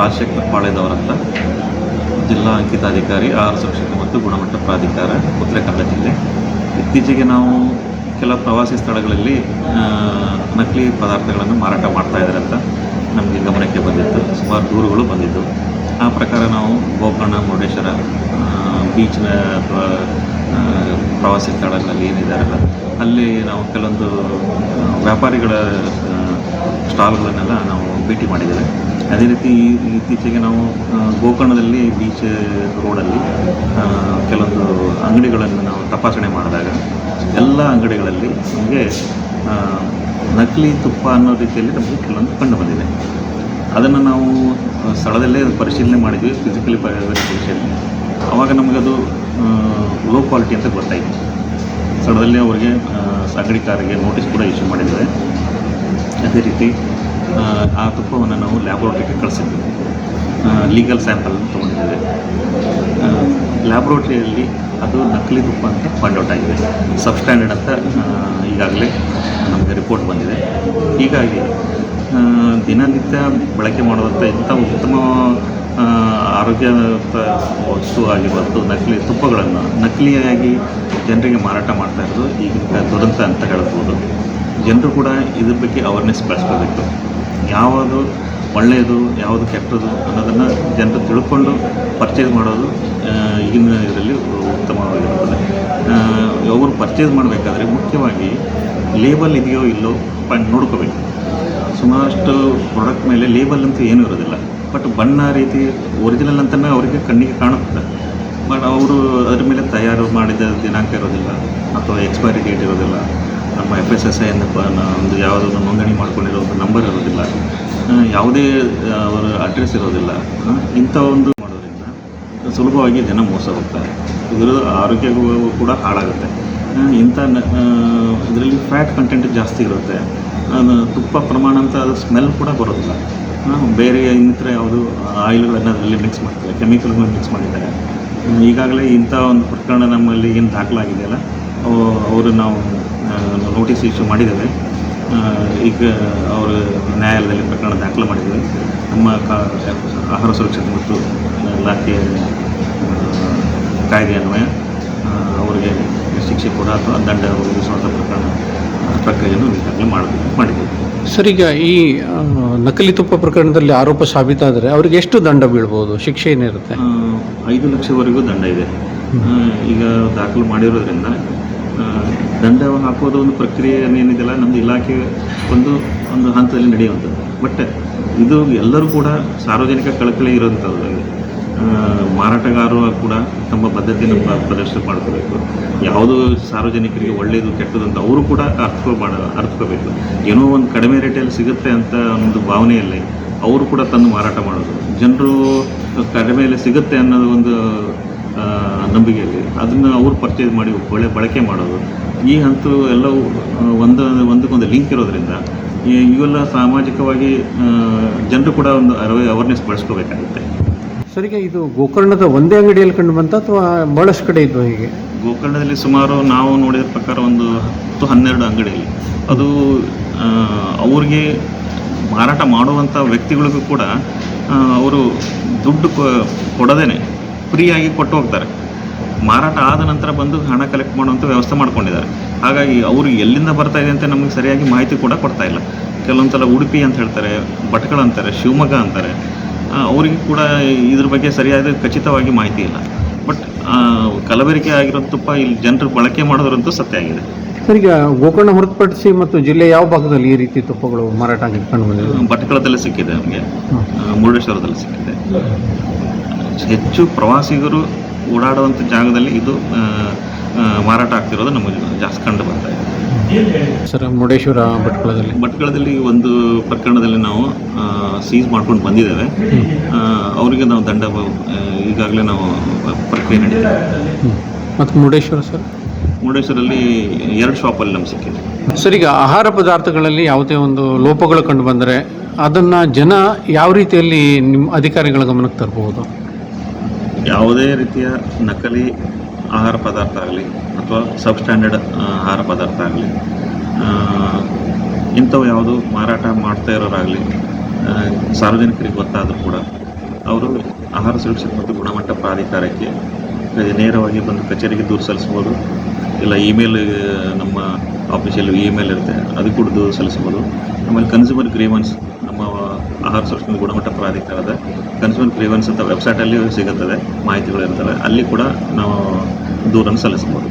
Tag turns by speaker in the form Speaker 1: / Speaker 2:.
Speaker 1: ರಾಜಶೇಖರ್ ಪಾಳೆದವರಂತ ಜಿಲ್ಲಾ ಅಂಕಿತಾಧಿಕಾರಿ ಆಹಾರ ಸುರಕ್ಷತೆ ಮತ್ತು ಗುಣಮಟ್ಟ ಪ್ರಾಧಿಕಾರ ಉತ್ತರ ಕನ್ನಡ ಜಿಲ್ಲೆ. ಇತ್ತೀಚೆಗೆ ನಾವು ಕೆಲ ಪ್ರವಾಸಿ ಸ್ಥಳಗಳಲ್ಲಿ ನಕಲಿ ಪದಾರ್ಥಗಳನ್ನು ಮಾರಾಟ ಮಾಡ್ತಾ ಇದ್ದಾರೆ ಅಂತ ನಮಗೆ ಗಮನಕ್ಕೆ ಬಂದಿತ್ತು. ಸುಮಾರು ದೂರುಗಳು ಬಂದಿದ್ದು. ಆ ಪ್ರಕಾರ ನಾವು ಗೋಕರ್ಣ, ಮುರುಡೇಶ್ವರ ಬೀಚ್ನ ಅಥವಾ ಪ್ರವಾಸಿ ಸ್ಥಳಗಳಲ್ಲಿ ಏನಿದಾರಲ್ಲ ಅಲ್ಲಿ ನಾವು ಕೆಲವೊಂದು ವ್ಯಾಪಾರಿಗಳ ಸ್ಟಾಲ್ಗಳನ್ನೆಲ್ಲ ನಾವು ಭೇಟಿ ಮಾಡಿದ್ದೇವೆ. ಅದೇ ರೀತಿ ಇತ್ತೀಚೆಗೆ ನಾವು ಗೋಕರ್ಣದಲ್ಲಿ ಬೀಚ್ ರೋಡಲ್ಲಿ ಕೆಲವೊಂದು ಅಂಗಡಿಗಳನ್ನು ನಾವು ತಪಾಸಣೆ ಮಾಡಿದಾಗ ಎಲ್ಲ ಅಂಗಡಿಗಳಲ್ಲಿ ನಮಗೆ ನಕಲಿ ತುಪ್ಪ ಅನ್ನೋ ರೀತಿಯಲ್ಲಿ ನಮಗೆ ಕೆಲವೊಂದು ಕಂಡು ಬಂದಿದೆ. ಅದನ್ನು ನಾವು ಸ್ಥಳದಲ್ಲೇ ಪರಿಶೀಲನೆ ಮಾಡಿದ್ವಿ ಫಿಸಿಕಲಿ ಪರಿಶೀಲನೆ ಆವಾಗ ನಮಗದು ಲೋ ಕ್ವಾಲಿಟಿ ಅಂತ ಗೊತ್ತಾಯಿತು. ಸ್ಥಳದಲ್ಲಿ ಅವರಿಗೆ ಅಂಗಡಿಕಾರರಿಗೆ ನೋಟಿಸ್ ಕೂಡ ಇಶ್ಯೂ ಮಾಡಿದ್ದಾರೆ ಅದೇ ರೀತಿ ಆ, ತುಪ್ಪವನ್ನು ನಾವು ಲ್ಯಾಬ್ರೋಟ್ರಿಗೆ ಕಳಿಸಿದ್ವಿ. Legal sample ತೊಗೊಂಡಿದ್ದೇವೆ. ಲ್ಯಾಬ್ರೋಟ್ರಿಯಲ್ಲಿ ಅದು ನಕಲಿ ತುಪ್ಪ ಅಂತ ಫೈಂಡ್ ಔಟ್ ಆಗಿದೆ. ಸಬ್ಸ್ಟ್ಯಾಂಡರ್ಡ್ ಅಂತ ಈಗಾಗಲೇ ನಮಗೆ ರಿಪೋರ್ಟ್ ಬಂದಿದೆ. ಹೀಗಾಗಿ ದಿನನಿತ್ಯ ಬಳಕೆ ಮಾಡುವಂಥ ಇಂಥ ಉತ್ತಮ ಆರೋಗ್ಯ ವಸ್ತು ಆಗಿರುವಂಥ ನಕಲಿ ತುಪ್ಪಗಳನ್ನು ನಕಲಿಯಾಗಿ ಜನರಿಗೆ ಮಾರಾಟ ಮಾಡ್ತಾ ಇರೋದು ಈಗಿನ ದುರಂತ ಅಂತ ಹೇಳ್ಬೋದು. ಜನರು ಕೂಡ ಇದ್ರ ಬಗ್ಗೆ ಅವೇರ್ನೆಸ್ ಬೆಳೆಸ್ಕೋಬೇಕು ಯಾವುದು ಒಳ್ಳೆಯದು, ಯಾವುದು ಕೆಟ್ಟದು ಅನ್ನೋದನ್ನು ಜನರು ತಿಳ್ಕೊಂಡು ಪರ್ಚೇಸ್ ಮಾಡೋದು ಈಗಿನ ಇದರಲ್ಲಿ ಉತ್ತಮವಾಗಿರುತ್ತದೆ. ಅವರು ಪರ್ಚೇಸ್ ಮಾಡಬೇಕಾದ್ರೆ ಮುಖ್ಯವಾಗಿ ಲೇಬಲ್ ಇದೆಯೋ ಇಲ್ಲೋ ನೋಡ್ಕೋಬೇಕು. ಸುಮಾರಷ್ಟು ಪ್ರಾಡಕ್ಟ್ ಮೇಲೆ ಲೇಬಲ್ ಅಂತೂ ಏನೂ ಇರೋದಿಲ್ಲ. ಬಟ್ ಬಣ್ಣ ರೀತಿ ಒರಿಜಿನಲ್ ಅಂತಲೇ ಅವರಿಗೆ ಕಣ್ಣಿಗೆ ಕಾಣುತ್ತೆ. ಬಟ್ ಅವರು ಅದ್ರ ಮೇಲೆ ತಯಾರು ಮಾಡಿದ ದಿನಾಂಕ ಇರೋದಿಲ್ಲ, ಅಥವಾ ಎಕ್ಸ್ಪೈರಿ ಡೇಟ್ ಇರೋದಿಲ್ಲ. ನಮ್ಮ ಎಫ್ ಎಸ್ ಎಸ್ ಐ ಅನ್ನಪ್ಪ ಒಂದು ಯಾವುದೋ ನೋಂದಣಿ ಮಾಡ್ಕೊಂಡಿರೋ ಒಂದು ನಂಬರ್ ಇರೋದಿಲ್ಲ. ಯಾವುದೇ ಅವರ ಅಡ್ರೆಸ್ ಇರೋದಿಲ್ಲ. ಇಂಥ ಒಂದು ಮಾಡೋದ್ರಿಂದ ಸುಲಭವಾಗಿ ಜನ ಮೋಸ ಹೋಗ್ತಾರೆ. ಇದರ ಆರೋಗ್ಯಗೂ ಕೂಡ ಹಾಳಾಗುತ್ತೆ. ಇಂಥ ಇದರಲ್ಲಿ ಫ್ಯಾಟ್ ಕಂಟೆಂಟ್ ಜಾಸ್ತಿ ಇರುತ್ತೆ. ಅದು ತುಪ್ಪ ಪ್ರಮಾಣ ಅಂತ ಅದು ಸ್ಮೆಲ್ ಕೂಡ ಬರೋದಿಲ್ಲ. ಬೇರೆ ಇನ್ನಿತರ ಯಾವುದು ಆಯಿಲ್ಗಳನ್ನು ಅದರಲ್ಲಿ ಮಿಕ್ಸ್ ಮಾಡ್ತಾರೆ ಕೆಮಿಕಲ್ಗಳನ್ನು ಮಿಕ್ಸ್ ಮಾಡಿದ್ದಾರೆ. ಈಗಾಗಲೇ ಇಂಥ ಒಂದು ಪ್ರಕರಣ ನಮ್ಮಲ್ಲಿ ಏನು ದಾಖಲಾಗಿದೆಯಲ್ಲ, ಅವು- ಅವರು ನಾವು ನೋಟಿಸ್ ಇಶ್ಯೂ ಮಾಡಿದ್ದೇವೆ. ಈಗ ಅವರು ನ್ಯಾಯಾಲಯದಲ್ಲಿ ಪ್ರಕರಣ ದಾಖಲು ಮಾಡಿದ್ದೇವೆ ನಮ್ಮ ಕಾ ಆಹಾರ ಸುರಕ್ಷತೆ ಮತ್ತು ಇಲಾಖೆಯ ಕಾಯ್ದೆ ಅನ್ವಯ ಅವರಿಗೆ ಶಿಕ್ಷೆ ಕೂಡ ಅಥವಾ ದಂಡ ವಿಧಿಸುವಂಥ ಪ್ರಕರಣ ಪ್ರಕ್ರಿಯೆಯನ್ನು ಈಗಾಗಲೇ ಮಾಡಬೇಕು ಮಾಡಿದ್ದೇವೆ.
Speaker 2: ಸರ್ ಈಗ ಈ ನಕಲಿ ತುಪ್ಪ ಪ್ರಕರಣದಲ್ಲಿ ಆರೋಪ ಸಾಬೀತಾದರೆ ಅವರಿಗೆ ಎಷ್ಟು ದಂಡ ಬೀಳ್ಬೋದು? ಶಿಕ್ಷೆ ಏನಿರುತ್ತೆ?
Speaker 1: ಐದು ಲಕ್ಷವರೆಗೂ ದಂಡ ಇದೆ. ಈಗ ದಾಖಲು ಮಾಡಿರೋದ್ರಿಂದ ದಂಡ ಹಾಕೋದು ಒಂದು ಪ್ರಕ್ರಿಯೆ ಏನಿದೆಯಲ್ಲ ನಮ್ಮದು ಇಲಾಖೆ ಒಂದು ಒಂದು ಹಂತದಲ್ಲಿ ನಡೆಯುವಂಥದ್ದು. ಬಟ್ ಇದು ಎಲ್ಲರೂ ಕೂಡ ಸಾರ್ವಜನಿಕ ಕಳಕಳಿ ಇರುವಂಥದ್ದು. ಮಾರಾಟಗಾರರು ಕೂಡ ತಮ್ಮ ಬದ್ಧತೆಯನ್ನು ಪ್ರ- ಪ್ರದರ್ಶನ ಮಾಡ್ಕೋಬೇಕು. ಯಾವುದು ಸಾರ್ವಜನಿಕರಿಗೆ ಒಳ್ಳೆಯದು ಕೆಟ್ಟದು ಅಂತ ಅವರು ಕೂಡ ಅರ್ಥಕೊ, ಮಾಡ, ಅರ್ಥಕೋಬೇಕು. ಏನೋ ಒಂದು ಕಡಿಮೆ ರೇಟಲ್ಲಿ ಸಿಗುತ್ತೆ ಅಂತ ಒಂದು ಭಾವನೆಯಲ್ಲಿ ಅವರು ಕೂಡ ತಂದು ಮಾರಾಟ ಮಾಡೋದು. ಜನರು ಕಡಿಮೆಯಲ್ಲಿ ಸಿಗುತ್ತೆ ಅನ್ನೋದು ಒಂದು ನಂಬಿಕೆಯಲ್ಲಿ. ಅದನ್ನು ಅವರು ಪರ್ಚೇಸ್ ಮಾಡಿ ಒಳ್ಳೆ ಬಳಕೆ ಮಾಡೋದು. ಈ ಹಂತೂ ಎಲ್ಲವೂ ಒಂದು ಒಂದಕ್ಕೊಂದು ಲಿಂಕ್ ಇರೋದ್ರಿಂದ ಇವೆಲ್ಲ ಸಾಮಾಜಿಕವಾಗಿ ಜನರು ಕೂಡ ಒಂದು ಅವೇರ್ನೆಸ್ ಬೆಳೆಸ್ಕೋಬೇಕಾಗುತ್ತೆ.
Speaker 2: ಸರಿಗೆ ಇದು ಗೋಕರ್ಣದ ಒಂದೇ ಅಂಗಡಿಯಲ್ಲಿ ಕಂಡು ಬಂತ ಅಥವಾ ಬಹಳಷ್ಟು ಕಡೆ ಇದ್ವು ಹೀಗೆ?
Speaker 1: ಗೋಕರ್ಣದಲ್ಲಿ ಸುಮಾರು ನಾವು ನೋಡಿದ ಪ್ರಕಾರ ಒಂದು ಹತ್ತು ಹನ್ನೆರಡು ಅಂಗಡಿಯಲ್ಲಿ. ಅದು ಅವ್ರಿಗೆ ಮಾರಾಟ ಮಾಡುವಂಥ ವ್ಯಕ್ತಿಗಳಿಗೂ ಕೂಡ ಅವರು ದುಡ್ಡು ಕೊ- ಕೊಡದೇನೆ. ಫ್ರೀಯಾಗಿ ಕೊಟ್ಟು ಹೋಗ್ತಾರೆ. ಮಾರಾಟ ಆದ ನಂತರ ಬಂದು ಹಣ ಕಲೆಕ್ಟ್ ಮಾಡುವಂಥ ವ್ಯವಸ್ಥೆ ಮಾಡ್ಕೊಂಡಿದ್ದಾರೆ. ಹಾಗಾಗಿ ಅವರು ಎಲ್ಲಿಂದ ಬರ್ತಾ ಇದೆ ಅಂತ ನಮಗೆ ಸರಿಯಾಗಿ ಮಾಹಿತಿ ಕೂಡ ಕೊಡ್ತಾ ಇಲ್ಲ. ಕೆಲವೊಂದು ಸಲ ಉಡುಪಿ ಅಂತ ಹೇಳ್ತಾರೆ ಭಟ್ಕಳ ಅಂತಾರೆ ಶಿವಮೊಗ್ಗ ಅಂತಾರೆ. ಅವರಿಗೆ ಕೂಡ ಇದ್ರ ಬಗ್ಗೆ ಸರಿಯಾದ ಖಚಿತವಾಗಿ ಮಾಹಿತಿ ಇಲ್ಲ. ಬಟ್ ಕಲಬೆರಕೆ ಆಗಿರೋ ತುಪ್ಪ ಇಲ್ಲಿ ಜನರು ಬಳಕೆ ಮಾಡೋದ್ರಂತೂ ಸತ್ಯ ಆಗಿದೆ.
Speaker 2: ಸರ್ ಈಗ ಗೋಕರ್ಣ ಹೊರತುಪಡಿಸಿ ಮತ್ತು ಜಿಲ್ಲೆ ಯಾವ ಭಾಗದಲ್ಲಿ ಈ ರೀತಿ ತುಪ್ಪಗಳು ಮಾರಾಟ ಆಗಿ ಕಂಡು ಬಂದಿದೆ?
Speaker 1: ಭಟ್ಕಳದಲ್ಲಿ ಸಿಕ್ಕಿದೆ ನಮಗೆ. ಮುರುಡೇಶ್ವರದಲ್ಲಿ ಸಿಕ್ಕಿದೆ. ಹೆಚ್ಚು ಪ್ರವಾಸಿಗರು ಓಡಾಡುವಂಥ ಜಾಗದಲ್ಲಿ ಇದು ಮಾರಾಟ ಆಗ್ತಿರೋದು ನಮಗೆ ಜಾಸ್ತಿ ಕಂಡು ಬರ್ತಾ ಇದೆ.
Speaker 2: ಸರ್ ಮುರುಡೇಶ್ವರ ಭಟ್ಕಳದಲ್ಲಿ.
Speaker 1: ಭಟ್ಕಳದಲ್ಲಿ ಒಂದು ಪ್ರಕರಣದಲ್ಲಿ ನಾವು ಸೀಸ್ ಮಾಡ್ಕೊಂಡು ಬಂದಿದ್ದೇವೆ. ಅವರಿಗೆ ನಾವು ದಂಡ ಈಗಾಗಲೇ ನಾವು ಪ್ರಕ್ರಿಯೆ ನಡೀತೇವೆ
Speaker 2: ಮತ್ತು ಮುರುಡೇಶ್ವರ ಸರ್?
Speaker 1: ಮುರುಡೇಶ್ವರಲ್ಲಿ ಎರಡು ಶಾಪಲ್ಲಿ ನಮ್ಗೆ ಸಿಕ್ಕಿದೆ.
Speaker 2: ಸರ್ ಈಗ ಆಹಾರ ಪದಾರ್ಥಗಳಲ್ಲಿ ಯಾವುದೇ ಒಂದು ಲೋಪಗಳು ಕಂಡು ಬಂದರೆ ಅದನ್ನು ಜನ ಯಾವ ರೀತಿಯಲ್ಲಿ ನಿಮ್ಮ ಅಧಿಕಾರಿಗಳ ಗಮನಕ್ಕೆ ತರಬಹುದು
Speaker 1: ಯಾವುದೇ ರೀತಿಯ ನಕಲಿ ಆಹಾರ ಪದಾರ್ಥ ಆಗಲಿ ಅಥವಾ ಸಬ್ ಸ್ಟ್ಯಾಂಡರ್ಡ್ ಆಹಾರ ಪದಾರ್ಥ ಆಗಲಿ ಇಂಥವು ಯಾವುದು ಮಾರಾಟ ಮಾಡ್ತಾ ಇರೋರಾಗಲಿ ಸಾರ್ವಜನಿಕರಿಗೆ ಗೊತ್ತಾದರೂ ಕೂಡ ಅವರು ಆಹಾರ ಸುರಕ್ಷತೆ ಮತ್ತು ಗುಣಮಟ್ಟ ಪ್ರಾಧಿಕಾರಕ್ಕೆ ನೇರವಾಗಿ ಬಂದು ಕಚೇರಿಗೆ ದೂರು ಸಲ್ಲಿಸ್ಬೋದು. ಇಲ್ಲ ಇಮೇಲ್, ನಮ್ಮ ಆಫೀಸಲ್ಲಿ ಇಮೇಲ್ ಇರುತ್ತೆ, ಅದು ಕೂಡ ದೂರು ಸಲ್ಲಿಸ್ಬೋದು. ಆಮೇಲೆ ಕನ್ಸ್ಯೂಮರ್ ಗ್ರೀವನ್ಸ್ ಆಹಾರ ಸುರಕ್ಷತೆ ಗುಣಮಟ್ಟ ಪ್ರಾಧಿಕಾರದ ಕನ್ಸ್ಯೂಮರ್ ಗ್ರೀವೆನ್ಸ್ ಅಂತ ವೆಬ್ಸೈಟಲ್ಲಿ ಸಿಗುತ್ತದೆ. ಮಾಹಿತಿಗಳು ಇರ್ತವೆ ಅಲ್ಲಿ ಕೂಡ ನಾವು ದೂರನ್ನು ಸಲ್ಲಿಸ್ಬೋದು